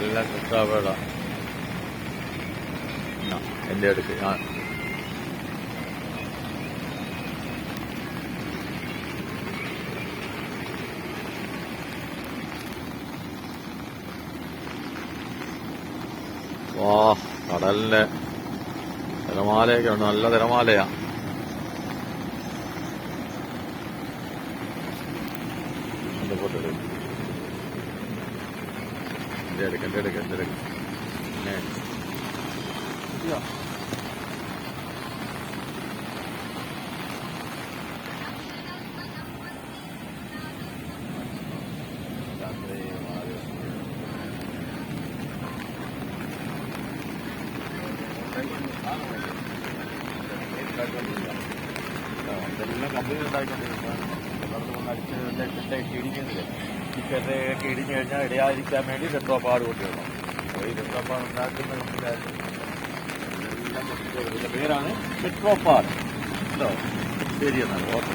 എല്ലാം കൃഷ്ണാപേട എന്റെ അടുത്ത് ആ. വാ കടലിന്റെ തിരമാലയൊക്കെ ഉണ്ട് നല്ല തിരമാലയാ. എന്റെ ഫോട്ടോ എടുക്ക്. എന്റെ എടുക്ക് എന്റെ എടുക്ക് എന്റെ എടുക്ക് ഏ. ഇയ്യോ. രാത്രി മാറി. ഇതെല്ലാം കമ്പനി ഉണ്ടായിക്കൊണ്ടിരിക്കുകയാണ് അടിച്ച് ഇടിക്കുന്നില്ല ചെറുതൊക്കെ ഇടിഞ്ഞു കഴിഞ്ഞാൽ ഇടയാതിരിക്കാൻ വേണ്ടി രക്തപ്പാട് കൊണ്ടുവരണം. ഈ രക്തപ്പാട് ഉണ്ടാക്കുന്ന പേരാണ് മെട്രോപാഡ് ഉണ്ടോ ശരി എന്നാൽ ഓക്കെ.